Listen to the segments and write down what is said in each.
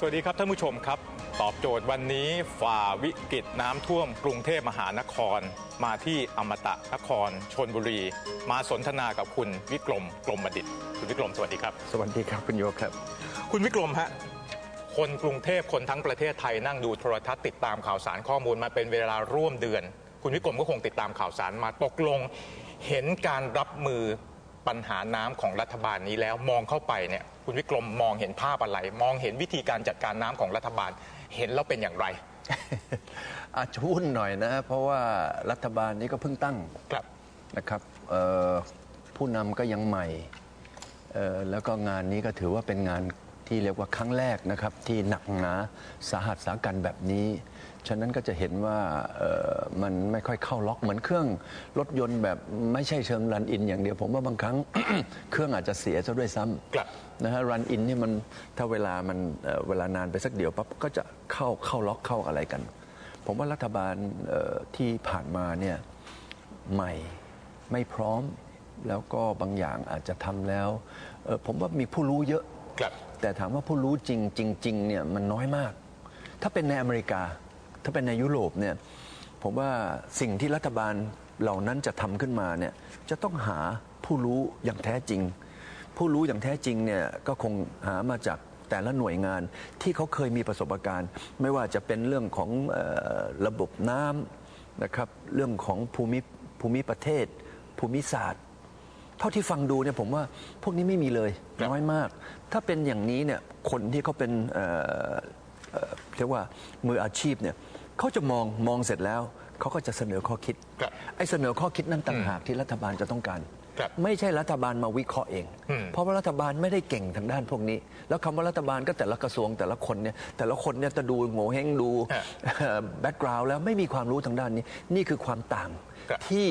สวัสดีครับท่านผู้ชมครับ ตอบโจทย์วันนี้ฝ่าวิกฤตน้ำท่วมกรุงเทพมหานคร มาที่อมตะนครชนบุรี มาสนทนากับคุณวิกรมกลมบดิตคุณวิกรมสวัสดีครับ สวัสดีครับคุณโยครับ คุณวิกรมฮะคนกรุงเทพคนทั้งประเทศไทยนั่งดูโทรทัศน์ติดตามข่าวสารข้อมูลมาเป็นเวลาร่วมเดือน คุณวิกรมก็คงติดตามข่าวสารมาตกลง เห็นการรับมือปัญหาน้ำของรัฐบาลนี้แล้วมองเข้าไปเนี่ย คุณวิกรมมองเห็นภาพอะไร มองเห็นวิธีการจัดการน้ำของรัฐบาล เห็นแล้วเป็นอย่างไร อาจจะวุ่นหน่อยนะเพราะว่ารัฐบาลนี้ก็เพิ่งตั้งครับ นะครับเอ่อผู้นำก็ยังใหม่เอ่อแล้วก็งานนี้ก็ถือว่าเป็นงาน ที่เรียกว่าครั้งแรกนะครับที่หนักหนาสาหัสสากันแบบนี้ ฉะนั้นก็จะเห็นว่าเอ่อมันไม่ค่อยเข้าล็อกเหมือนเครื่องรถยนต์แบบไม่ใช่เชิงรันอิน อย่างเดียวผมว่าบางครั้งเครื่องอาจจะเสียซะด้วยซ้ำครับนะฮะรันอินนี่มันถ้าเวลามันเอ่อเวลานานไปสักเดียวปั๊บก็จะเข้าเข้าล็อกเข้าอะไรกัน ผมว่ารัฐบาลเอ่อที่ผ่านมาเนี่ยใหม่ไม่พร้อมแล้วก็บางอย่างอาจจะทำแล้วเอ่อผมว่ามีผู้รู้เยอะ ครับ แต่ถามว่าผู้รู้จริงจริงๆเนี่ยมันน้อยมาก ถ้าเป็นในอเมริกา ถ้าเป็นในยุโรปเนี่ยผมว่าสิ่งที่รัฐบาลเหล่านั้นจะทำขึ้นมาเนี่ยจะต้องหาผู้รู้อย่างแท้จริง ผู้รู้อย่างแท้จริงเนี่ยก็คงหามาจากแต่ละหน่วยงานที่เขาเคยมีประสบการณ์ ไม่ว่าจะเป็นเรื่องของออระบบน้ำนะครับเรื่องของภูมิภูมิประเทศ ภูมิศาสตร์ เท่าที่ฟังดูเนี่ยผมว่าพวกนี้ไม่มีเลยครับน้อยมาก ถ้าเป็นอย่างนี้เนี่ยคนที่เขาเป็นเอ่อเอ่อเรียกว่ามืออาชีพเนี่ยเขาจะมองมองเสร็จแล้วเขาก็จะเสนอข้อคิดครับไอ้เสนอข้อคิดนั้นต่างหากที่รัฐบาลจะต้องการ ครับไม่ใช่รัฐบาลมาวิเคราะห์เอง อืม เพราะว่ารัฐบาลไม่ได้เก่งทางด้านพวกนี้ แล้วคำว่ารัฐบาลก็แต่ละกระทรวงแต่ละคนเนี่ยแต่ละคนเนี่ยจะดูโง่เฮงดู ฮะ แบ็กกราวด์แล้วไม่มีความรู้ทางด้านนี้ นี่คือความต่างครับที่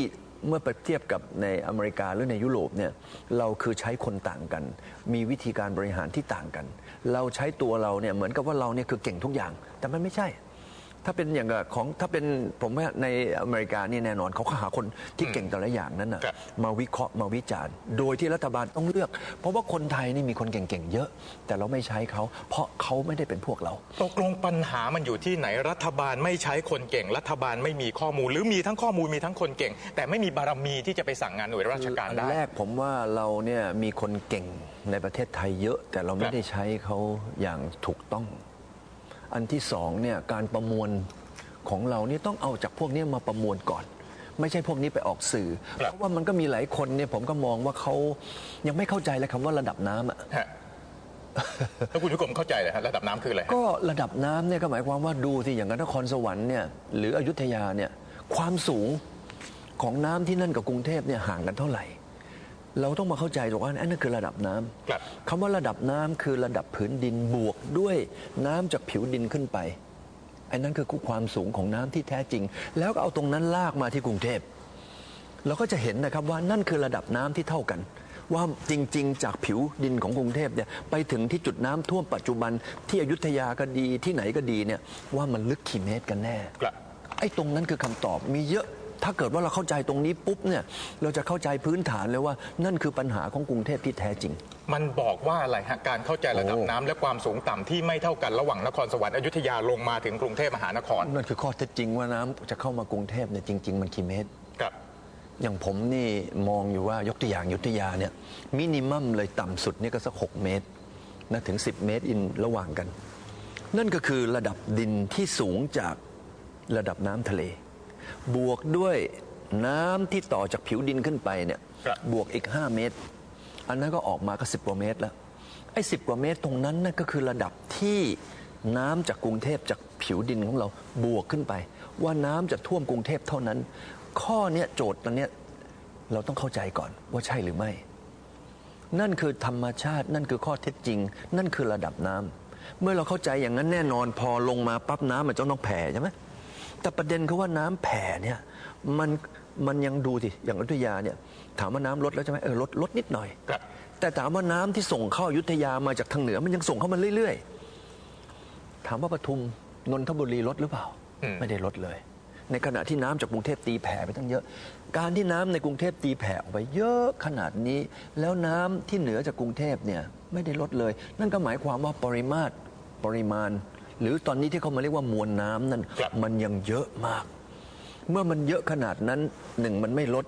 เมื่อไปเทียบกับในอเมริกาหรือในยุโรปเนี่ยเราคือใช้คนต่างกัน มีวิธีการบริหารที่ต่างกัน เราใช้ตัวเราเนี่ยเหมือนกับว่าเราเนี่ยคือเก่งทุกอย่าง แต่มันไม่ใช่ ถ้าเป็นอย่างกับของถ้าเป็นผมว่าในอเมริกานี่แน่นอนเขาก็หาคนที่เก่งแต่ละอย่างนั้นนะครับ มาวิเคราะห์มาวิจารณ์ โดยที่รัฐบาลต้องเลือก เพราะว่าคนไทยนี่มีคนเก่งๆเยอะ แต่เราไม่ใช้เขาเพราะเขาไม่ได้เป็นพวกเรา ตกลงปัญหามันอยู่ที่ไหนรัฐบาลไม่ใช้คนเก่ง รัฐบาลไม่มีข้อมูล หรือมีทั้งข้อมูลมีทั้งคนเก่ง แต่ไม่มีบารมีที่จะไปสั่งงานหน่วยราชการอันได้แรกผมว่าเราเนี่ยมีคนเก่งในประเทศไทยเยอะ แต่เราคไม่รับได้ใช้เขาอย่างถูกต้อง อันที่สองเนี่ยการประมวลของเรานี่ต้องเอาจากพวกนี้มาประมวลก่อน ไม่ใช่พวกนี้ไปออกสื่อครับเพราะว่ามันก็มีหลายคนเนี่ยผมก็มองว่าเขายังไม่เข้าใจเลยคำว่าระดับน้ำอะฮะแล้วคุณวิกรมเข้าใจเลยฮะระดับน้ำคืออะไรฮะก็ระดับน้ำเนี่ยก็หมายความว่าดูที่อย่างนครสวรรค์เนี่ยหรืออยุธยาเนี่ยความสูงของน้ำที่นั่นกับกรุงเทพเนี่ยห่างกันเท่าไหร่ เราต้องมาเข้าใจถูกว่าอันนั้นคือระดับน้ำครับคำว่าระดับน้ำคือระดับผืนดินบวกด้วยน้ำจากผิวดินขึ้นไปไอ้นั้นคือความสูงของน้ำที่แท้จริง แล้วก็เอาตรงนั้นลากมาที่กรุงเทพ เราก็จะเห็นนะครับว่านั่นคือระดับน้ำที่เท่ากัน ว่าจริง ๆ จากผิวดินของกรุงเทพเนี่ยไปถึงที่จุดน้ำท่วมปัจจุบันที่อยุธยาก็ดีที่ไหนก็ดีเนี่ยว่ามันลึกกี่เมตรกันแน่ ครับ ไอ้ตรงนั้นคือคำตอบมีเยอะ ถ้าเกิดว่าเราเข้าใจตรงนี้ปุ๊บเนี่ยเราจะเข้าใจพื้นฐานเลยว่านั่นคือปัญหาของกรุงเทพที่แท้จริง มันบอกว่าอะไรฮะการเข้าใจระดับโอ้น้ำและความสูงต่ำที่ไม่เท่ากันระหว่างนครสวรรค์อยุธยาลงมาถึงกรุงเทพมหานครนั่นคือข้อเท็จจริงว่าน้ำจะเข้ามากรุงเทพเนี่ยจริง ๆ มันกี่เมตร ครับ อย่างผมนี่มองอยู่ว่ายกตัวอย่างอยุธยาเนี่ยมินิมัมเลยต่ำสุดนี่ก็สักหกเมตรนะถึง 10 เมตรอินระหว่างกัน นั่นก็คือระดับดินที่สูงจากระดับน้ำทะเล บวกด้วยน้ำที่ต่อจากผิวดินขึ้นไปเนี่ยครับ บวกอีก 5 เมตร อันนั้นก็ออกมาก็ 10 กว่าเมตรแล้ว ไอ้สิกว่าเมตรตรงนั้นนั่นก็คือระดับที่น้ำจากกรุงเทพจากผิวดินของเราบวกขึ้นไป ว่าน้ำจะท่วมกรุงเทพเท่านั้น ข้อเนี้ยโจทย์ตอนเนี้ยเราต้องเข้าใจก่อนว่าใช่หรือไม่ นั่นคือธรรมชาติ นั่นคือข้อเท็จจริง นั่นคือระดับน้ำเมื่อเราเข้าใจอย่างนั้นแน่นอนพอลงมาปั๊บน้ำมันจะต้องแผ่ใช่ไหม แต่ประเด็นคือว่าน้ำแผ่เนี่ยมันมันยังดูสิอย่างอยุธยาเนี่ยถามว่าน้ำลดแล้วใช่ไหมเออลดลดนิดหน่อยครับแต่ถามว่าน้ำที่ส่งเข้าอยุธยามาจากทางเหนือมันยังส่งเข้ามาเรื่อย ๆ ถามว่าปทุมนนทบุรีลดหรือเปล่าอืมไม่ได้ลดเลย ในขณะที่น้ำจากกรุงเทพตีแผ่ไปตั้งเยอะ การที่น้ำในกรุงเทพตีแผ่ออกไปเยอะขนาดนี้ แล้วน้ำที่เหนือจากกรุงเทพเนี่ยไม่ได้ลดเลย นั่นก็หมายความว่าปริมาตรปริมาณ หรือตอนนี้ที่เขามาเรียกว่ามวลน้ำนั่นครับมันยังเยอะมาก เมื่อมันเยอะขนาดนั้นหนึ่งมันไม่ลด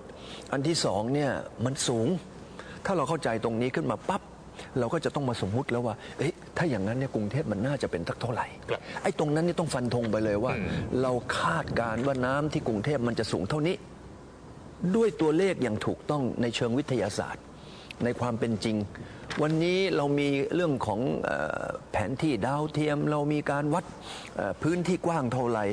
อันที่สองเนี่ยมันสูง ถ้าเราเข้าใจตรงนี้ขึ้นมาปั๊บเราก็จะต้องมาสมมุติแล้วว่า เอ๊ะถ้าอย่างนั้นเนี่ยกรุงเทพมันน่าจะเป็นทักเท่าไหร่ ครับ ไอ้ตรงนั้นนี่ต้องฟันธงไปเลยว่า เราคาดการณ์ว่าน้ำที่กรุงเทพมันจะสูงเท่านี้ ด้วยตัวเลขอย่างถูกต้องในเชิงวิทยาศาสตร์ ในความเป็นจริง วันนี้เรามีเรื่องของเออแผนที่ดาวเทียม เรามีการวัดเอ่อพื้นที่กว้างเท่าไหร่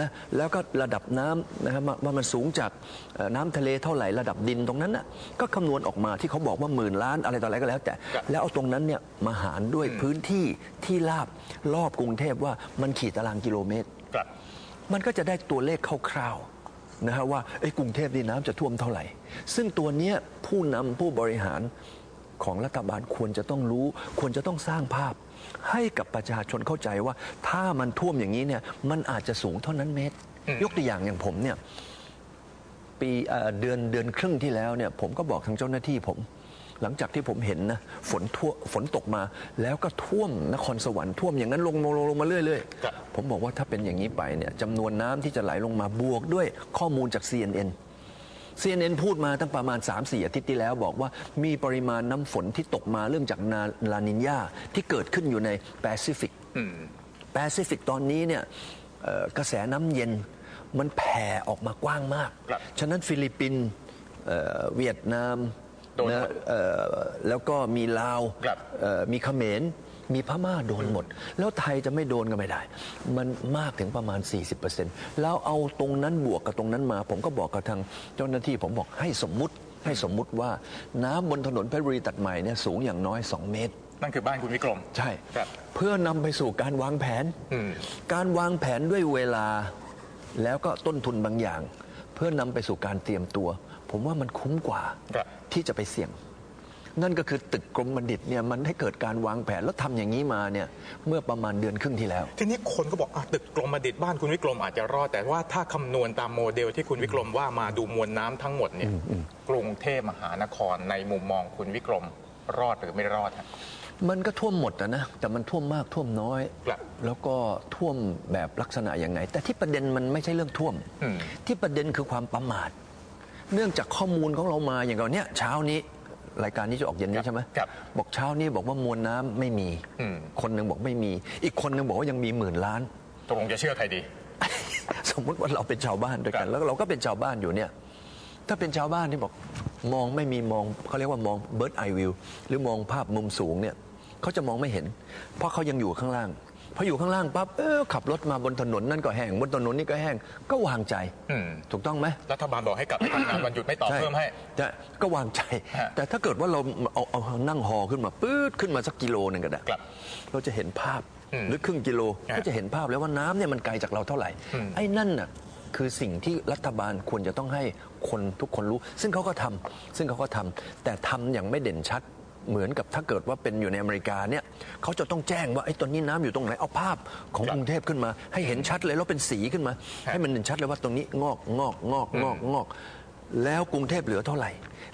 นะแล้วก็ระดับน้ำนะครับว่าว่ามันสูงจากเอ่อน้ำทะเลเท่าไหร่ระดับดินตรงนั้นน่ะก็คำนวณออกมาที่เขาบอกว่าหมื่นล้านอะไรต่ออะไรก็แล้วแต่ครับแล้วเอาตรงนั้นเนี่ยมาหารด้วยพื้นที่ที่ราบรอบกรุงเทพว่ามันขี่ตารางกิโลเมตรครับมันก็จะได้ตัวเลขคร่าวๆนะฮะว่าไอ้ยกรุงเทพนี่น้ำจะท่วมเท่าไหร่ ซึ่งตัวเนี้ยผู้นำผู้บริหาร ของรัฐบาลควรจะต้องรู้ ควรจะต้องสร้างภาพ ให้กับประชาชนเข้าใจว่า ถ้ามันท่วมอย่างนี้เนี่ยมันอาจจะสูงเท่านั้นเมตรอืมยกตัวอย่างอย่างผมเนี่ยปีเอ่อเดือนเดือนครึ่งที่แล้วเนี่ยผมก็บอกทางเจ้าหน้าที่ผม หลังจากที่ผมเห็นนะฝนทั่วฝนตกมา แล้วก็ท่วมนครสวรรค์ท่วมอย่างนั้นลงลงลงลงมาเรื่อยครับๆผมบอกว่าถ้าเป็นอย่างนี้ไปเนี่ยจำนวนน้ำที่จะไหลลงมาบวกด้วยข้อมูลจาก CNN CNN พูดมาตั้งประมาณ 3-4 อาทิตย์ที่แล้วบอกว่ามีปริมาณน้ำฝนที่ตกมาเรื่องจากนาลานินยาที่เกิดขึ้นอยู่ในแปซิฟิกอืมแปซิฟิกตอนนี้เนี่ยเอ่อกระแสน้ำเย็นมันแผ่ออกมากว้างมากครับฉะนั้นฟิลิปปินส์เอ่อเวียดนามโดนหมดนะเอ่อแล้วก็มีลาวครับเอ่อมีเขมร มีพม่าโดนหมด แล้วไทยจะไม่โดนก็ไม่ได้ มันมากถึงประมาณ 40%แล้วเอาตรงนั้นบวกกับตรงนั้นมา ผมก็บอกกับทางเจ้าหน้าที่ผมบอกให้สมมุติให้สมมุติว่าน้ำบนถนนเพชรบุรีตัดใหม่เนี่ยสูงอย่างน้อย 2 เมตร นั่นคือบ้านคุณวิกรม ใช่ครับเพื่อนำไปสู่การวางแผนอืมการวางแผนด้วยเวลา แล้วก็ต้นทุนบางอย่าง เพื่อนำไปสู่การเตรียมตัว ผมว่ามันคุ้มกว่าครับที่จะไปเสี่ยง นั่นก็คือตึกกรมบัณฑิตเนี่ยมันให้เกิดการวางแผนแล้วทำอย่างนี้มาเนี่ยเมื่อประมาณเดือนครึ่งที่แล้ว ทีนี้คนก็บอกอะตึกกรมบัณฑิตบ้านคุณวิกรมอาจจะรอด แต่ว่าถ้าคำนวณตามโมเดลที่คุณวิกรมว่ามาดูมวลน้ำทั้งหมดเนี่ยกรุงเทพมหานครในมุมมองคุณวิกรมรอดหรือไม่รอดฮะ มันก็ท่วมหมดนะนะแต่มันท่วมมากท่วมน้อย ครับแล้วก็ท่วมแบบลักษณะยังไง แต่ที่ประเด็นมันไม่ใช่เรื่องท่วม อืม ที่ประเด็นคือความประมาท เนื่องจากข้อมูลของเรามาอย่างเราเนี้ยเช้านี้ รายการนี้จะออกเย็นนี้ใช่ไหมครับบอกเช้านี้บอกว่ามวลน้ำไม่มี อืม คนหนึ่งบอกไม่มี อีกคนหนึ่งบอกว่ายังมีหมื่นล้าน ตกลงจะเชื่อใครดี สมมุติว่าเราเป็นชาวบ้านด้วยกันครับ แล้วเราก็เป็นชาวบ้านอยู่เนี่ย ถ้าเป็นชาวบ้านที่บอกมองไม่มีมองเขาเรียกว่ามอง bird eye view หรือมองภาพมุมสูงเนี่ยเขาจะมองไม่เห็น เพราะเขายังอยู่ข้างล่าง พออยู่ข้างล่างปั๊บเออขับรถมาบนถนนนั่นก็แห้งบนถนนนี่ก็แห้งก็วางใจ อืมถูกต้องไหม รัฐบาลบอกให้กลับไปทำงานวันหยุดไม่ต่อเพิ่มให้ใช่ก็วางใจ ฮะแต่ถ้าเกิดว่าเราเอาเอานั่งฮอขึ้นมาปื๊ดขึ้นมาสักกิโลหนึ่งก็ได้ครับเราจะเห็นภาพอืมหรือครึ่งกิโลฮะก็จะเห็นภาพแล้วว่าน้ำเนี่ยมันไกลจากเราเท่าไหร่ อืมไอ้นั่นน่ะคือสิ่งที่รัฐบาลควรจะต้องให้คนทุกคนรู้ ซึ่งเขาก็ทำซึ่งเขาก็ทำแต่ทำอย่างไม่เด่นชัด เหมือนกับถ้าเกิดว่าเป็นอยู่ในอเมริกาเนี่ยเขาจะต้องแจ้งว่าไอ้ตอนนี้น้ำอยู่ตรงไหนเอาภาพของครับกรุงเทพขึ้นมา ให้เห็นชัดเลยแล้วเป็นสีขึ้นมาฮะให้มันเห็นชัดเลยว่าตรงนี้งอกงอกงอกงอกงอก แล้วกรุงเทพเหลือเท่าไหร่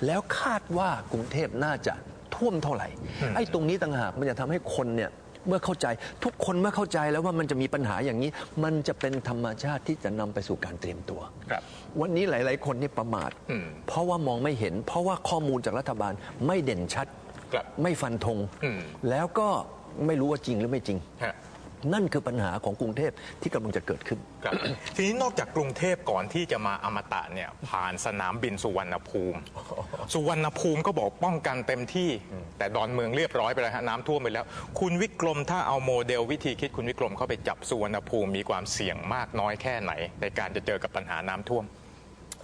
แล้วคาดว่ากรุงเทพน่าจะท่วมเท่าไหร่ ไอ้ตรงนี้ต่างหากมันจะทำให้คนเนี่ยเมื่อเข้าใจทุกคนเมื่อเข้าใจแล้วว่ามันจะมีปัญหาอย่างนี้ มันจะเป็นธรรมชาติที่จะนำไปสู่การเตรียมตัว ครับ วันนี้หลาย ๆ คนนี่ประมาทอืมเพราะว่ามองไม่เห็น เพราะว่าข้อมูลจากรัฐบาลไม่เด่นชัด ครับไม่ฟันธงอืม แล้วก็ไม่รู้ว่าจริงหรือไม่จริง ฮะ นั่นคือปัญหาของกรุงเทพที่กำลังจะเกิดขึ้น ครับ ทีนี้นอกจากกรุงเทพก่อนที่จะมาอมตะเนี่ยผ่านสนามบินสุวรรณภูมิ สุวรรณภูมิก็บอกป้องกันเต็มที่ แต่ดอนเมืองเรียบร้อยไปแล้วฮะน้ำท่วมไปแล้ว คุณวิกรมถ้าเอาโมเดลวิธีคิดคุณวิกรมเข้าไปจับสุวรรณภูมิมีความเสี่ยงมากน้อยแค่ไหน ในการจะเจอกับปัญหาน้ำท่วม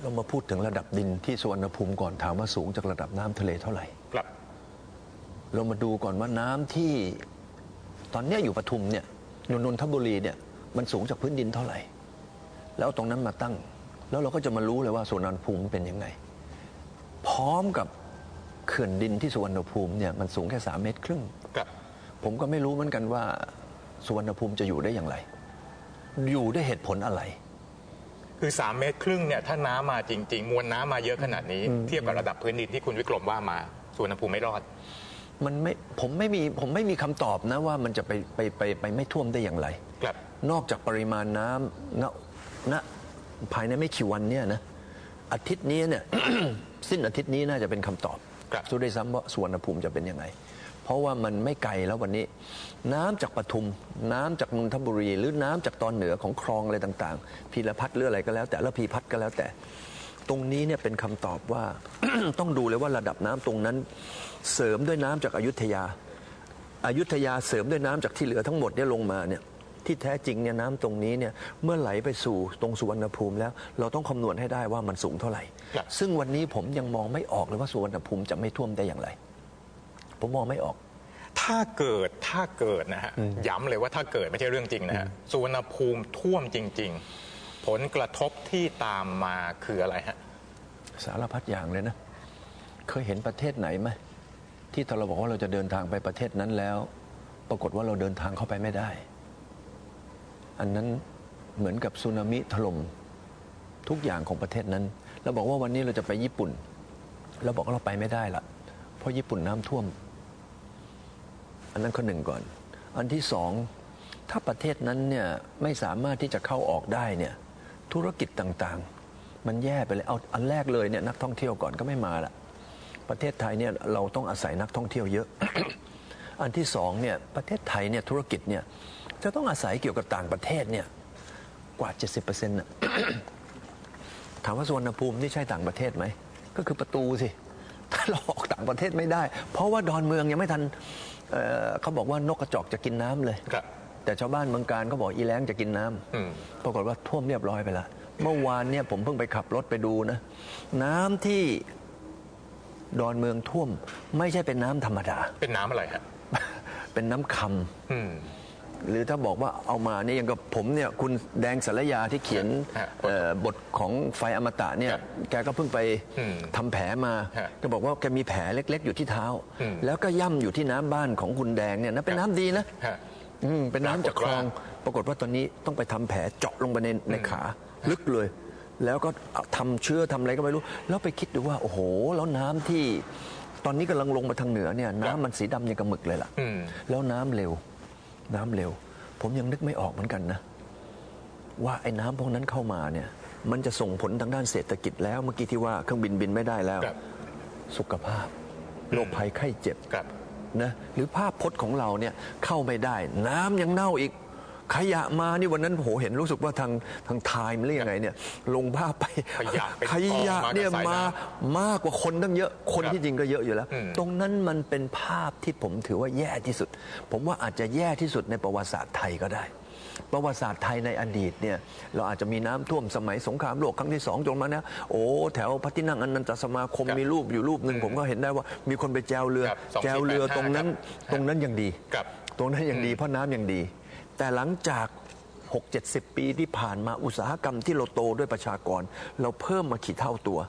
เรามาพูดถึงระดับดินที่สุวรรณภูมิก่อนถามว่าสูงจากระดับน้ำทะเลเท่าไหร่ ครับ เรามาดูก่อนว่าน้ำที่ตอนเนี้ยอยู่ปทุมเนี่ยนนนทบุรีเนี่ยมันสูงจากพื้นดินเท่าไหร่ แล้วเอาตรงนั้นมาตั้ง แล้วเราก็จะมารู้เลยว่าสุวรรณภูมิเป็นยังไง พร้อมกับเขื่อนดินที่สุวรรณภูมิเนี่ยมันสูงแค่สามเมตรครึ่ง ครับ ผมก็ไม่รู้เหมือนกันว่า สุวรรณภูมิจะอยู่ได้อย่างไร อยู่ด้วยเหตุผลอะไร คือ 3 เมตรครึ่งเนี่ยถ้าน้ำมาจริง ๆ มวลน้ำมาเยอะขนาดนี้ เทียบกับระดับพื้นดินที่คุณวิกรมว่ามาสุวรรณภูมิไม่รอด มันไม่ผมไม่มีผมไม่มีคำตอบนะว่ามันจะไปไปไปไปไม่ท่วมได้อย่างไร ครับ นอกจากปริมาณน้ำณณภายในไม่กี่วันเนี่ยนะอาทิตย์นี้เนี่ย สิ้นอาทิตย์นี้น่าจะเป็นคำตอบครับสู้ได้ซ้ำว่าสวนภูมิจะเป็นยังไง เพราะว่ามันไม่ไกลแล้ววันนี้ น้ำจากปทุม น้ำจากนนทบุรี หรือน้ำจากตอนเหนือของคลองอะไรต่าง ๆ พีรพัฒน์หรืออะไรก็แล้วแต่แล้วพีพัฒน์ก็แล้วแต่ ตรงนี้เนี่ยเป็นคำตอบว่า ต้องดูเลยว่าระดับน้ำตรงนั้น เสริมด้วยน้ำจากอายุทยาอายุทยาเสริมด้วยน้ำจากที่เหลือทั้งหมดเนี่ยลงมาเนี่ยที่แท้จริงเนี่ยน้ำตรงนี้เนี่ยเมื่อไหลไปสู่ตรงสุวรรณภูมิแล้ว เราต้องคำนวณให้ได้ว่ามันสูงเท่าไหร่ครับซึ่งวันนี้ผมยังมองไม่ออกเลยว่าสุวรรณภูมิจะไม่ท่วมได้อย่างไร ผมมองไม่ออก ถ้าเกิดถ้าเกิดนะฮะย้ำเลยว่าถ้าเกิดไม่ใช่เรื่องจริงนะฮะสุวรรณภูมิท่วมจริง ๆ ผลกระทบที่ตามมาคืออะไรฮะ สารพัดอย่างเลยนะ เคยเห็นประเทศไหนไหมที่เราบอกว่าเราจะเดินทางไปประเทศนั้นแล้ว ปรากฏว่าเราเดินทางเข้าไปไม่ได้ อันนั้นเหมือนกับสึนามิถล่มทุกอย่างของประเทศนั้นเราบอกว่าวันนี้เราจะไปญี่ปุ่นเราบอกว่าเราไปไม่ได้ละเพราะญี่ปุ่นน้ำท่วม อันนั้นข้อหนึ่งก่อน อันที่สองถ้าประเทศนั้นเนี่ยไม่สามารถที่จะเข้าออกได้เนี่ย ธุรกิจต่างๆ มันแย่ไปเลยเอาอันแรกเลยเนี่ยนักท่องเที่ยวก่อนก็ไม่มาละประเทศไทยเนี่ยเราต้องอาศัยนักท่องเที่ยวเยอะ อันที่สองเนี่ยประเทศไทยเนี่ยธุรกิจเนี่ยจะต้องอาศัยเกี่ยวกับต่างประเทศเนี่ยกว่า 70%น่ะถามว่าสุวรรณภูมินี่ใช่ต่างประเทศไหมก็คือประตูสิถ้าเราออกต่างประเทศไม่ได้ เพราะว่าดอนเมืองยังไม่ทันเเขาบอกว่านกกระจอกจะกินน้ำเลยครับ แต่ชาวบ้านเมืองการเขาบอกอีแล้งจะกินน้อืมำปรากฏว่าท่วมเรียบร้อยไปแล้วเมื่อวานเนี่ยผมเพิ่งไปขับรถไปดูนะ น้ำที่ดอนเมืองท่วม ไม่ใช่เป็นน้ำธรรมดา เป็นน้ำอะไรฮะเป็นน้ำคอืมำหรือถ้าบอกว่าเอามาเนี่ยอย่างกับผมเนี่ยคุณแดงสารยาที่เขียนฮะเอ่อบทของไฟอมตะเนี่ยครับแกก็เพิ่งไปอืมทำแผลมาฮะก็บอกว่าแกมีแผลเล็ก ๆ อยู่ที่เท้า อืมแล้วก็ย่ำอยู่ที่น้ำบ้านของคุณแดงเนี่ยนะเป็นน้ำดีนะ ฮะ อืมเป็นน้ำจากคลองปรากฏว่าปรากฏว่าตอนนี้ต้องไปทำแผลเจาะลงไปในในขา ลึกเลย แล้วก็เอาทำเชื้อทำอะไรก็ไม่รู้ แล้วไปคิดดูว่า โอ้โห แล้วน้ำที่ ตอนนี้กำลังลงมาทางเหนือเนี่ยน้ำมันสีดำอย่างกับหมึกเลยล่ะ อืม แล้วน้ำเร็ว น้ำเร็ว ผมยังนึกไม่ออกเหมือนกันนะ ว่าไอ้น้ำพวกนั้นเข้ามาเนี่ย มันจะส่งผลทางด้านเศรษฐกิจแล้วเมื่อกี้ที่ว่าเครื่องบินบินไม่ได้แล้ว ครับ สุขภาพโรคภัยไข้เจ็บ ครับ นะหรือภาพพจน์ของเราเนี่ยเข้าไม่ได้ น้ำยังเน่าอีกขยะมานี่วันนั้นโหเห็นรู้สึกว่าทางทางไทม์หรือยังไงเนี่ยลงภาพไปขยะเป็นขยะเนี่ยกองมากับสายมาน้มากกว่าคนตั้งเยอะคนครับที่จริงก็เยอะอยู่แล้ว อืม ตรงนั้นมันเป็นภาพที่ผมถือว่าแย่ที่สุด ผมว่าอาจจะแย่ที่สุดในประวัติศาสตร์ไทยก็ได้ ประวัติศาสตร์ไทยในอดีตเนี่ยเราอาจจะมีน้ำท่วมสมัยสงครามโลกครั้งที่สองจนมานะโอ้แถวพระที่นั่งอนันตสมาคมครับมีรูปอยู่รูปหนึ่งผมก็เห็นได้ว่ามีคนไปแจวเรือ ครับแจวเรือ2485ตรงนั้นครับตรงนั้นยังดี ครับ ตรงนั้นยังดีเพราะน้ำยังดี แต่หลังจาก 6 70 ปีที่ผ่านมาอุตสาหกรรมที่เราโตด้วยประชากร เราเพิ่มมากี่เท่าตัว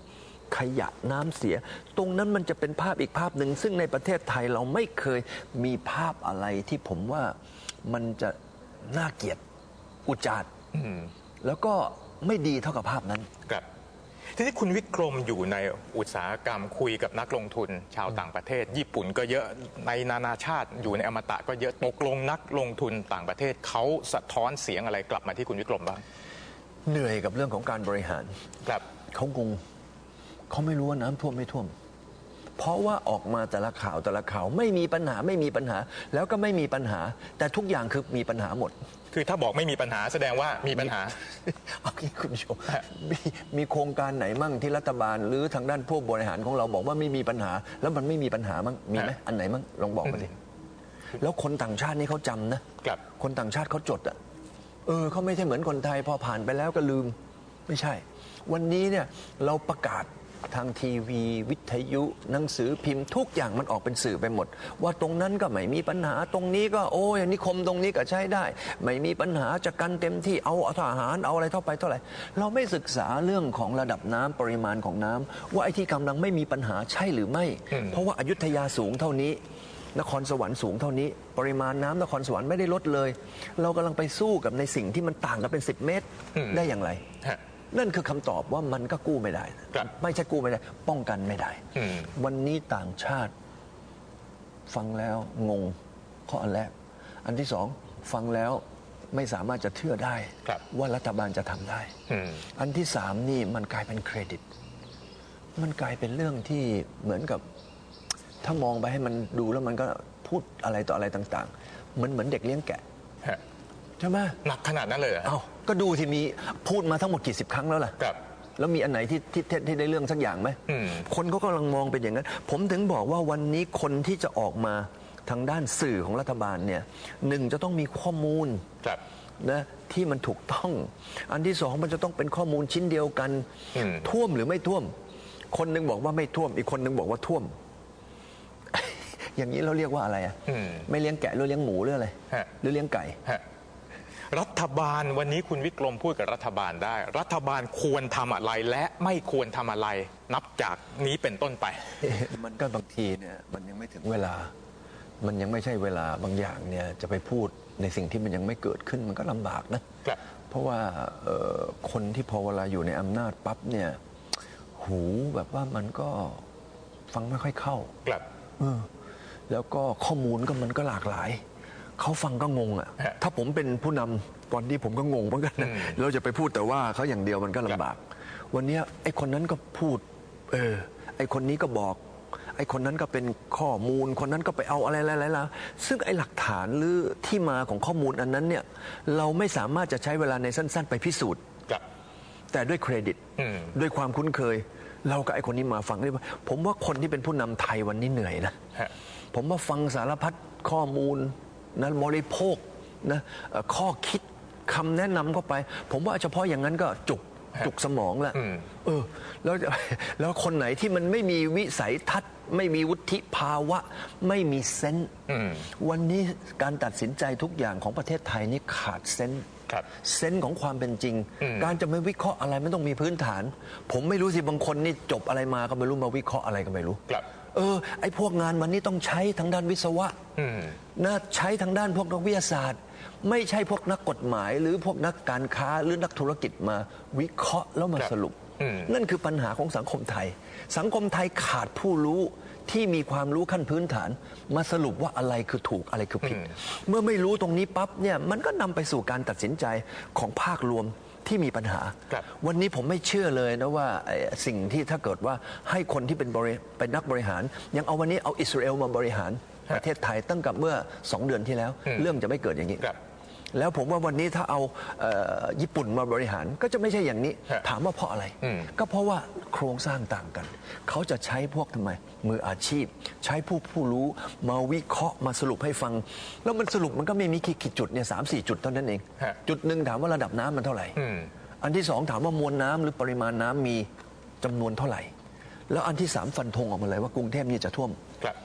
ขยะน้ำเสีย ตรงนั้นมันจะเป็นภาพอีกภาพหนึ่ง ซึ่งในประเทศไทยเราไม่เคยมีภาพอะไรที่ผมว่ามันจะ น่าเกลียดอุจจาดอืมแล้วก็ไม่ดีเท่ากับภาพนั้นครับทีนี้คุณวิกรมอยู่ในอุตสาหกรรมคุยกับนักลงทุน ชาวต่างประเทศ ญี่ปุ่นก็เยอะในนานาชาติอยู่ในอมตะก็เยอะตกลงนักลงทุนต่างประเทศเขาสะท้อนเสียงอะไรกลับมาที่คุณวิกรมบ้างเหนื่อยกับเรื่องของการบริหารครับเขางงเขาไม่รู้ว่าน้ำท่วมไม่ท่วม เพราะว่าออกมาแต่ละข่าวแต่ละข่าวไม่มีปัญหาไม่มีปัญหา แล้วก็ไม่มีปัญหา แต่ทุกอย่างคือมีปัญหาหมด คือถ้าบอกไม่มีปัญหาแสดงว่ามีปัญหา เอางี้คุณผู้ชมฮะมีมีโครงการไหนมั่งที่รัฐบาล หรือทางด้านพวกบริหารของเราบอกว่าไม่มีปัญหา แล้วมันไม่มีปัญหามั่งมีไหมอันไหนมั่งลองบอกมาสิแล้วคนต่างชาตินี่เขาจำนะครับ คนต่างชาติเขาจดอะเออเขาไม่ใช่เหมือนคนไทยพอผ่านไปแล้วก็ลืม ไม่ใช่ วันนี้เนี่ยเราประกาศ ทางทีวี วิทยุ หนังสือพิมพ์ทุกอย่างมันออกเป็นสื่อไปหมด ว่าตรงนั้นก็ไม่มีปัญหาตรงนี้ก็โอ้ยนิคมตรงนี้ก็ใช้ได้ ไม่มีปัญหาจะกันเต็มที่เอาทหารเอาอะไรเท่าไปเท่าไหร่เราไม่ศึกษาเรื่องของระดับน้ำปริมาณของน้ำว่าไอ้ที่กำลังไม่มีปัญหาใช่หรือไม่อืมเพราะว่าอายุทยาสูงเท่านี้นครสวรรค์สูงเท่านี้ ปริมาณน้ำนครสวรรค์ไม่ได้ลดเลย เรากำลังไปสู้กับในสิ่งที่มันต่างกันเป็น 10 เมตรอืมได้อย่างไรฮะ นั่นคือคำตอบว่ามันก็กู้ไม่ได้ครับไม่ใช่กู้ไม่ได้ ป้องกันไม่ได้ อืม วันนี้ต่างชาติ ฟังแล้วงงข้ออันแรก อันที่สองฟังแล้วไม่สามารถจะเชื่อได้ ครับว่ารัฐบาลจะทำได้ อืม อันที่สามนี่มันกลายเป็นเครดิต มันกลายเป็นเรื่องที่เหมือนกับ ถ้ามองไปให้มันดูแล้วมันก็พูดอะไรต่ออะไรต่าง ๆ เหมือนเหมือนเด็กเลี้ยงแกะฮะ ใช่ไหมหนักขนาดนั้นเลยเหรอฮะเอ้าก็ดูที่มีพูดมาทั้งหมดกี่สิบครั้งแล้วล่ะ ครับ แล้วมีอันไหนที่ที่ที่ที่ได้เรื่องสักอย่างไหม อืม คนก็กำลังมองเป็นอย่างนั้น ผมถึงบอกว่าวันนี้คนที่จะออกมาทางด้านสื่อของรัฐบาลเนี่ยหนึ่งจะต้องมีข้อมูล ครับ นะที่มันถูกต้อง อันที่สองมันจะต้องเป็นข้อมูลชิ้นเดียวกัน อืม ท่วมหรือไม่ท่วม คนหนึงบอกว่าไม่ท่วม อีกคนหนึงบอกว่าท่วม อย่างนี้เราเรียกว่าอะไรอะ อืมไม่เลี้ยงแกะหรือเลี้ยงหมูหรืออะไร ฮะหรือเลี้ยงไก่ ฮะ รัฐบาลวันนี้คุณวิกรมพูดกับรัฐบาลได้ รัฐบาลควรทำอะไรและไม่ควรทำอะไร นับจากนี้เป็นต้นไป มันก็บางทีเนี่ยมันยังไม่ถึงเวลา มันยังไม่ใช่เวลาบางอย่างเนี่ยจะไปพูดในสิ่งที่มันยังไม่เกิดขึ้นมันก็ลำบากนะ ครับ เพราะว่าเอ่อคนที่พอเวลาอยู่ในอำนาจปั๊บเนี่ยหูแบบว่ามันก็ฟังไม่ค่อยเข้าครับ เออแล้วก็ข้อมูลก็มันก็หลากหลาย เขาฟังก็งงอะฮะถ้าผมเป็นผู้นำตอนนี้ผมก็งงเหมือนกันนะอืมเราจะไปพูดแต่ว่าเขาอย่างเดียวมันก็ลำบาก วันเนี้ยไอ้คนนั้นก็พูด เออ ไอ้คนนี้ก็บอก ไอ้คนนั้นก็เป็นข้อมูล คนนั้นก็ไปเอาอะไรๆๆซึ่งไอ้หลักฐานหรือที่มาของข้อมูลอันนั้นเนี่ย เราไม่สามารถจะใช้เวลาในสั้น ๆ ไปพิสูจน์ครับแต่ด้วยเครดิตอืมด้วยความคุ้นเคย เรากับไอ้คนนี้มาฟังได้ว่าผมว่าคนที่เป็นผู้นำไทยวันนี้เหนื่อยนะฮะผมว่าฟังสารพัดข้อมูล นะบริโภคนะเอ่อข้อคิดคำแนะนำเข้าไป ผมว่าเฉพาะอย่างนั้นก็จุกฮะจุกสมองแล้วอืมเออแล้วจะแล้วคนไหนที่มันไม่มีวิสัยทัศน์ ไม่มีวุฒิภาวะ ไม่มีเซนส์อืมวันนี้การตัดสินใจทุกอย่างของประเทศไทยนี่ขาดเซนส์ครับเซนส์ของความเป็นจริงอืมการจะไม่วิเคราะห์อะไรไม่ต้องมีพื้นฐาน ผมไม่รู้สิบางคนนี่จบอะไรมาก็ไม่รู้มาวิเคราะห์อะไรก็ไม่รู้ครับ เออไอ้พวกงานวันนี้ต้องใช้ทางด้านวิศวะอืมนะใช้ทางด้านพวกนักวิทยาศาสตร์ ไม่ใช่พวกนักกฎหมาย หรือพวกนักการค้าหรือนักธุรกิจมาวิเคราะห์แล้วมาครับสรุปอืมนั่นคือปัญหาของสังคมไทย สังคมไทยขาดผู้รู้ที่มีความรู้ขั้นพื้นฐาน มาสรุปว่าอะไรคือถูกอะไรคือผิด เมื่อไม่รู้ตรงนี้ปั๊บเนี่ยมันก็นำไปสู่การตัดสินใจของภาครวม ที่มีปัญหา ครับวันนี้ผมไม่เชื่อเลยนะว่าไอ้สิ่งที่ถ้าเกิดว่าให้คนที่เป็นบริเป็นนักบริหาร ยังเอาวันนี้เอาอิสราเอลมาบริหารฮะประเทศไทยตั้งแต่เมื่อสองเดือนที่แล้วอืมเรื่องจะไม่เกิดอย่างนี้ ครับ แล้วผมว่าวันนี้ถ้าเอาเอ่อญี่ปุ่นมาบริหารก็จะไม่ใช่อย่างนี้ ฮะถามว่าเพราะอะไร อืม ก็เพราะว่าโครงสร้างต่างกัน เขาจะใช้พวกทำไม มืออาชีพ ใช้ผู้ผู้รู้มาวิเคราะห์มาสรุปให้ฟัง แล้วมันสรุปมันก็ไม่มีกี่จุดเนี่ยสามสี่จุดเท่านั้นเอง ฮะ จุดหนึ่งถามว่าระดับน้ำมันเท่าไหร่ อืม อันที่สองถามว่ามวลน้ำหรือปริมาณน้ำมีจำนวนเท่าไหร่ แล้วอันที่สามฟันธงออกมาเลยว่ากรุงเทพนี่จะท่วม ครับ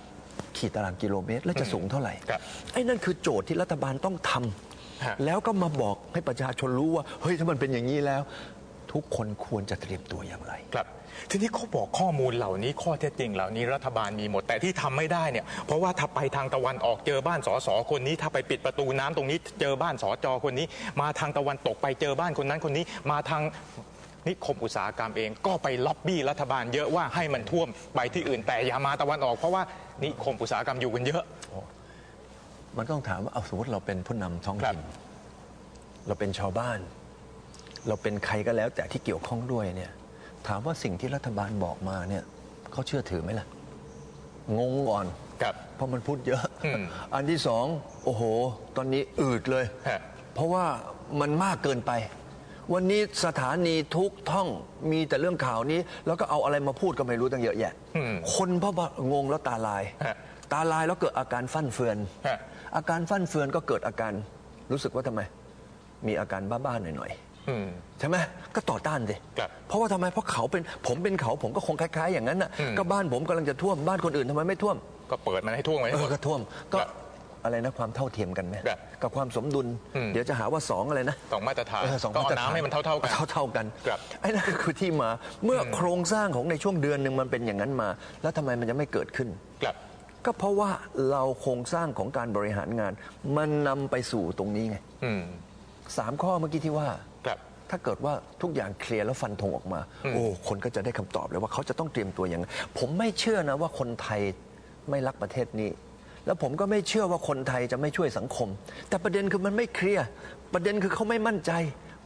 ขีดตารางกิโลเมตร แล้วจะสูงเท่าไหร่ ครับไอ้นั่นคือโจทย์ที่รัฐบาลต้องทำ ฮะ แล้วก็มาบอกให้ประชาชนรู้ว่า เฮ้ยถ้ามันเป็นอย่างนี้แล้ว ทุกคนควรจะเตรียมตัวอย่างไร ครับ ทีนี้เขาบอกข้อมูลเหล่านี้ข้อเท็จจริงเหล่านี้รัฐบาลมีหมดแต่ที่ทำไม่ได้เนี่ย เพราะว่าถ้าไปทางตะวันออกเจอบ้านสสคนนี้ ถ้าไปปิดประตูน้ำตรงนี้ เจอบ้านสจคนนี้ มาทางตะวันตกไปเจอบ้านคนนั้นคนนี้ มาทางนิคมอุตสาหกรรมเอง ก็ไปล็อบบี้รัฐบาลเยอะว่าให้มันท่วมไปที่อื่นแต่อย่ามาตะวันออกเพราะว่านิคมอุตสาหกรรมอยู่กันเยอะ มันก็ต้องถามว่าเอาสมมติเราเป็นผู้นำท้องครับถิ่นเราเป็นชาวบ้าน เราเป็นใครก็แล้ว แต่ที่เกี่ยวข้องด้วยเนี่ย ถามว่าสิ่งที่รัฐบาลบอกมาเนี่ยเขาเชื่อถือไหมล่ะ งงก่อน ครับ เพราะมันพูดเยอะ อืมอันที่สอง โอ้โห ตอนนี้อืดเลย ฮะ เพราะว่ามันมากเกินไป วันนี้สถานีทุกท่องมีแต่เรื่องข่าวนี้ แล้วก็เอาอะไรมาพูดก็ไม่รู้ตั้งเยอะแยะอืมคนเพราะว่างงแล้วตาลาย ฮะ ตาลายแล้วเกิดอาการฟั่นเฟือน ฮะ อาการฟั่นเฟือนก็เกิดอาการรู้สึกว่าทำไม มีอาการบ้าๆหน่อยอืมๆใช่ไหมก็ต่อต้านสิครับเพราะว่าทำไมเพราะเขาเป็นผมเป็นเขาผมก็คงคล้าย ๆ อย่างนั้นน่ะอืม ก็บ้านผมกำลังจะท่วมบ้านคนอื่นทำไมไม่ท่วมก็เปิดมันให้ท่วมไว้ เอให้หมอดก็ท่วมก็ครับอะไรนะความเท่าเทียมกันไหมครับกับความสมดุล อืม เดี๋ยวจะหาว่าสองอะไรนะสองมาตรฐานเออสองก็เอามาตรฐน้ำให้มันเท่าๆกันเท่าเท่าๆกันครับไอ้นั่นก็คือที่มาเมื่ออโครงสร้างของในช่วงเดือนหนึ่งมันเป็นอย่างนั้นมา แล้วทำไมมันจะไม่เกิดขึ้น ครับ ก็เพราะว่าเราโครงสร้างของการบริหารงาน มันนำไปสู่ตรงนี้ไงอืมสามข้อเมื่อกี้ที่ว่า ครับ ถ้าเกิดว่าทุกอย่างเคลียร์แล้วฟันธงออกมาอืมโอ้คนก็จะได้คำตอบเลยว่าเขาจะต้องเตรียมตัวอย่างไรผมไม่เชื่อนะว่าคนไทยไม่รักประเทศนี้ แล้วผมก็ไม่เชื่อว่าคนไทยจะไม่ช่วยสังคม แต่ประเด็นคือมันไม่เคลียร์ประเด็นคือเขาไม่มั่นใจ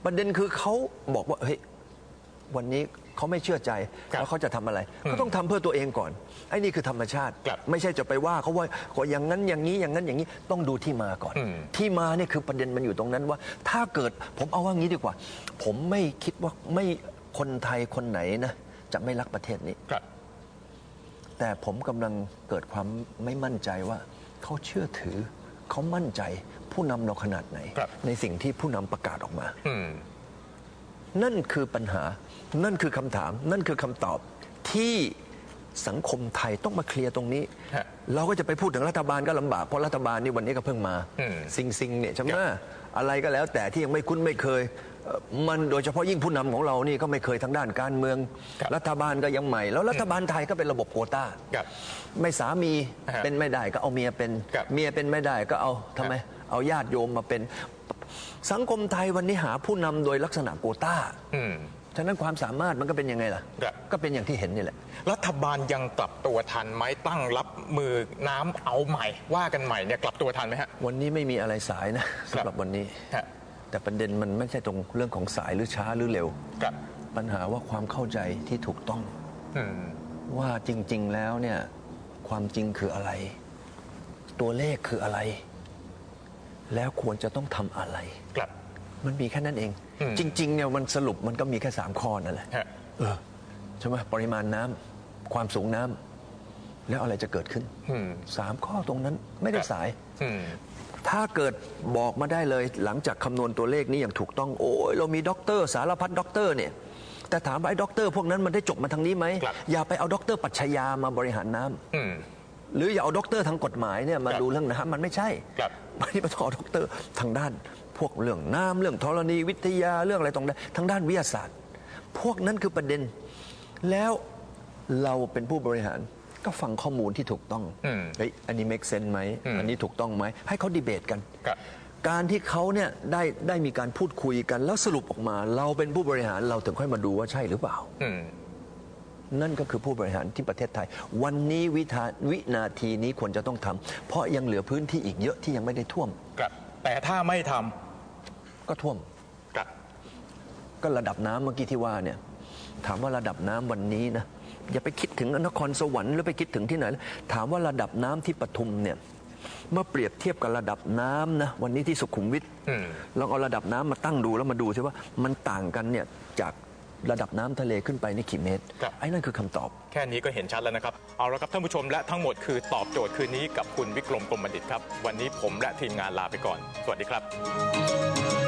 ประเด็นคือเขาบอกว่าเฮ้ยวันนี้ เขาไม่เชื่อใจครับแล้วเขาจะทำอะไรเขาต้องทำเพื่อตัวเองก่อนไอ้นี่คือธรรมชาติครับไม่ใช่จะไปว่าเขาว่าก็อย่างนั้นอย่างนี้อย่างนั้นอย่างนี้ต้องดูที่มาก่อนอืมที่มาเนี่ยคือประเด็นมันอยู่ตรงนั้นว่า ถ้าเกิดผมเอาว่างี้ดีกว่า ผมไม่คิดว่าไม่คนไทยคนไหนนะจะไม่รักประเทศนี้ครับแต่ผมกำลังเกิดความไม่มั่นใจว่าเขาเชื่อถือเขามั่นใจผู้นำเราขนาดไหนครับในสิ่งที่ผู้นำประกาศออกมาอืม นั่นคือปัญหา นั่นคือคำถาม นั่นคือคำตอบที่สังคมไทยต้องมาเคลียร์ตรงนี้ฮะเราก็จะไปพูดถึงรัฐบาลก็ลำบากเพราะรัฐบาลนี่วันนี้ก็เพิ่งมาอืมซิงซิงเนี่ยใช่ไหมครับอะไรก็แล้วแต่ที่ยังไม่คุ้นไม่เคยเอ่อมันโดยเฉพาะยิ่งผู้นำของเรานี่ก็ไม่เคยทางด้านการเมืองครับรัฐบาลก็ยังใหม่ แล้วรัฐบาลไทยก็เป็นระบบโควต้าครับไม่สามีฮะเป็นไม่ได้ก็เอาเมียเป็นครับเมียเป็นไม่ได้ก็เอาทำไมครับเอาญาติโยมมาเป็น สังคมไทยวันนี้หาผู้นำโดยลักษณะโควต้า อืม ฉะนั้นความสามารถมันก็เป็นยังไงล่ะ ครับ ก็เป็นอย่างที่เห็นนี่แหละ รัฐบาลยังกลับตัวทันไหมตั้งรับมือน้ำเอาใหม่ ว่ากันใหม่เนี่ยกลับตัวทันไหมฮะ วันนี้ไม่มีอะไรสายนะสำหรับวันนี้ ฮะ แต่ประเด็นมันไม่ใช่ตรงเรื่องของสายหรือช้าหรือเร็ว ครับ ปัญหาว่าความเข้าใจที่ถูกต้อง อืม ว่าจริง ๆ แล้วเนี่ยความจริงคืออะไร ตัวเลขคืออะไร แล้วควรจะต้องทำอะไรกลับ มันมีแค่นั้นเอง อืมจริงๆเนี่ยมันสรุปมันก็มีแค่สามข้อนั่นแหละฮะ เออใช่ไหมปริมาณน้ำความสูงน้ำแล้วอะไรจะเกิดขึ้นอืม สามข้อตรงนั้นไม่ได้ครับ สาย อืม ถ้าเกิดบอกมาได้เลยหลังจากคำนวณตัวเลขนี้อย่างถูกต้องโอ้ยเรามีด็อกเตอร์สารพัดด็อกเตอร์เนี่ยแต่ถามว่าไอ้ด็อกเตอร์พวกนั้นมันได้จบมาทางนี้ไหม ครับ อย่าไปเอาด็อกเตอร์ปรัชญามาบริหารน้ำ อืม หรืออย่าเอาด็อกเตอร์ทางกฎหมายเนี่ยมาครับดูเรื่องน้ำมันไม่ใช่ครับวันนี้มาต้องเอาด็อกเตอร์ทางด้าน พวกเรื่องน้ำเรื่องธรณีวิทยาเรื่องอะไรตรงนั้นทางด้านวิทยาศาสตร์ พวกนั้นคือประเด็น แล้วเราเป็นผู้บริหารก็ฟังข้อมูลที่ถูกต้องอืมเฮ้ยอันนี้ make sense ไหมอืม อันนี้ถูกต้องไหมให้เขาดีเบตกัน ครับ การที่เขาเนี่ยได้ได้มีการพูดคุยกันแล้วสรุปออกมา เราเป็นผู้บริหารเราถึงค่อยมาดูว่าใช่หรือเปล่า อืม นั่นก็คือผู้บริหารที่ประเทศไทย วันนี้วิธาวินาทีนี้ควรจะต้องทำเพราะยังเหลือพื้นที่อีกเยอะที่ยังไม่ได้ท่วม ครับแต่ถ้าไม่ทำก็ท่วมครับ ก็ระดับน้ำเมื่อกี้ที่ว่าเนี่ยถามว่าระดับน้ำวันนี้นะอย่าไปคิดถึงนครสวรรค์หรือไปคิดถึงที่ไหน ถามว่าระดับน้ำที่ปทุมเนี่ยเมื่อเปรียบเทียบกับระดับน้ำนะวันนี้ที่สุขุมวิทอืม ลองเอาระดับน้ำมาตั้งดูแล้วมาดูซิว่ามันต่างกันเนี่ยจาก ระดับน้ำทะเลขึ้นไปนี่กี่เมตร ครับ ไอ้นั่นคือคำตอบ แค่นี้ก็เห็นชัดแล้วนะครับ เอาละครับท่านผู้ชมและทั้งหมดคือตอบโจทย์คืนนี้กับคุณวิกรมกรมบัณฑิตครับ วันนี้ผมและทีมงานลาไปก่อน สวัสดีครับ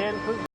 10%.